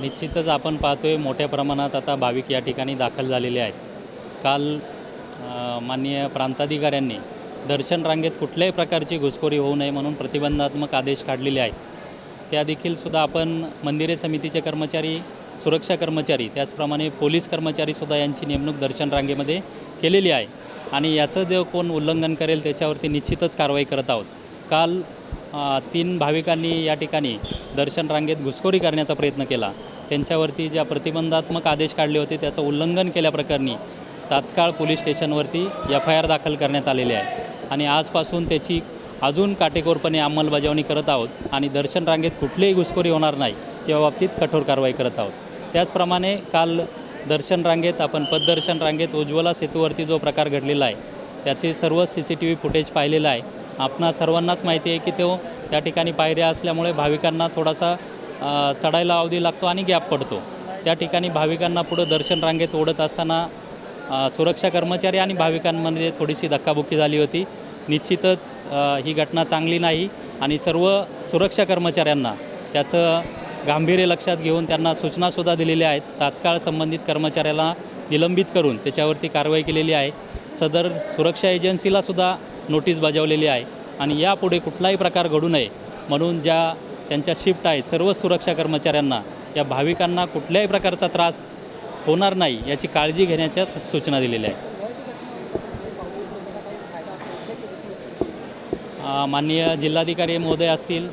निश्चितच आपण पाहतोय मोठ्या प्रमाणात आता भाविक या ठिकाणी दाखल झालेले आहेत. काल माननीय प्रांताधिकाऱ्यांनी दर्शन रांगेत कुठल्याही प्रकारची घुसखोरी होऊ नये म्हणून प्रतिबंधात्मक आदेश काढलेले आहेत. त्या देखील सुद्धा आपण मंदिरे समितीचे कर्मचारी सुरक्षा कर्मचारी त्याचप्रमाणे पोलीस कर्मचारीसुद्धा यांची नेमणूक दर्शन रांगेमध्ये केलेली आहे. आणि याचं जे कोण उल्लंघन करेल त्याच्यावरती निश्चितच कारवाई करत आहोत. काल तीन भाविकांनी या ठिकाणी दर्शन रांगेत घुसखोरी करण्याचा प्रयत्न केला. त्यांच्यावरती ज्या प्रतिबंधात्मक आदेश काढले होते त्याचं उल्लंघन केल्याप्रकरणी तात्काळ पोलीस स्टेशनवरती एफ आय आर दाखल करण्यात आलेली आहे. आणि आजपासून त्याची अजून काटेकोरपणे अंमलबजावणी करत आहोत आणि दर्शन रांगेत कुठलीही घुसखोरी होणार नाही या बाबतीत कठोर कारवाई करत आहोत. त्याचप्रमाणे काल दर्शन रांगेत आपण पददर्शन रांगेत उज्ज्वला सेतूवरती जो प्रकार घडलेला आहे त्याचे सर्व C C T V footage पाहिलेलं आहे. आपणा सर्वांनाच माहिती आहे की तो त्या ठिकाणी पायऱ्या असल्यामुळे भाविकांना थोडासा चढायला अवधी लागतो आणि गॅप पडतो. त्या ठिकाणी भाविकांना पुढं दर्शन रांगेत ओढत असताना सुरक्षा कर्मचारी आणि भाविकांमध्ये थोडीशी धक्काबुक्की झाली होती. निश्चितच ही घटना चांगली नाही आणि सर्व सुरक्षा कर्मचाऱ्यांना त्याचं गांभीर्य लक्षात घेऊन त्यांना सूचनासुद्धा दिलेल्या आहेत. तात्काळ संबंधित कर्मचाऱ्याला निलंबित करून त्याच्यावरती कारवाई केलेली आहे. सदर सुरक्षा एजन्सीलासुद्धा नोटीस बजावलेली आहे आणि यापुढे कुठलाही प्रकार घडू नये म्हणून ज्या त्यांच्या शिफ्ट आहेत सर्व सुरक्षा कर्मचाऱ्यांना या भाविकांना कुठल्याही प्रकारचा त्रास होणार नाही याची काळजी घेण्याच्या सूचना दिलेल्या आहेत. माननीय जिल्हाधिकारी महोदय असतील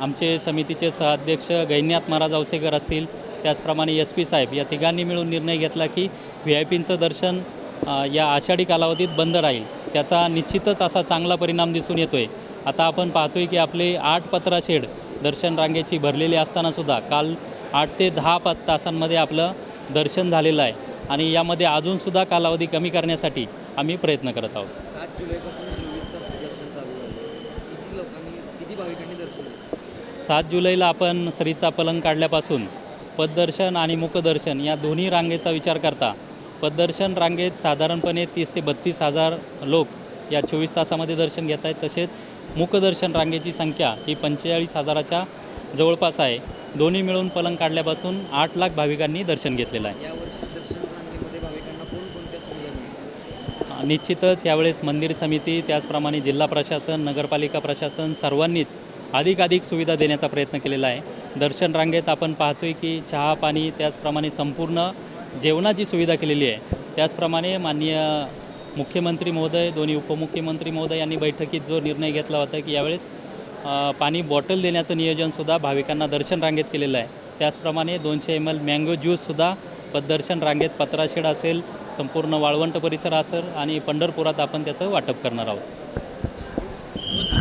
आमचे समितीचे सहाध्यक्ष गैन्यात महाराज औसेकर असतील त्याचप्रमाणे एस पी साहेब या तिघांनी मिळून निर्णय घेतला की व्ही आय पींचं दर्शन या आषाढी कालावधीत बंद राहील. त्याचा निश्चितच असा चांगला परिणाम दिसून येतो आहे आता आपण पाहतोय की आपले आठ पत्रा शेड दर्शन रांगेची भरलेली असतानासुद्धा काल आठ ते दहा प तासांमध्ये आपलं दर्शन झालेलं आहे. आणि यामध्ये अजूनसुद्धा कालावधी कमी करण्यासाठी आम्ही प्रयत्न करत आहोत. सात जुलैपासून चोवीस तास दर्शन चालू किती लोकांनी किती भाविकांनी दर्शन सात जुलैला आपण श्रीचा पलंग काढल्यापासून पददर्शन आणि मुखदर्शन या दोन्ही रांगेचा विचार करता पददर्शन रांगेत साधारणपणे तीस ते बत्तीस हजार लोक या चोवीस तासामध्ये दर्शन घेत आहेत. तसेच मुखदर्शन रांगेची संख्या ही पंचेचाळीस हजाराच्या जवळपास आहे. दोन्ही मिळून पलंग काढल्यापासून आठ लाख भाविकांनी दर्शन घेतलेलं आहे. निश्चितच यावेळेस मंदिर समिती त्याचप्रमाणे जिल्हा प्रशासन नगरपालिका प्रशासन सर्वांनीच अधिकाधिक सुविधा देण्याचा प्रयत्न केलेला आहे. दर्शन रांगेत आपण पाहतोय की चहा पाणी त्याचप्रमाणे संपूर्ण जेवणाची सुविधा केलेली आहे. त्याचप्रमाणे माननीय मुख्यमंत्री महोदय दोन्ही उपमुख्यमंत्री महोदय यांनी बैठकीत जो निर्णय घेतला होता की यावेळेस पाणी बॉटल देण्याचं नियोजनसुद्धा भाविकांना दर्शन रांगेत केलेलं आहे. त्याचप्रमाणे दोनशे एम एल मँगो ज्यूससुद्धा पददर्शन रांगेत पत्राशेड असेल संपूर्ण वाळवंट परिसर असेल आणि पंढरपुरात आपण त्याचं वाटप करणार आहोत.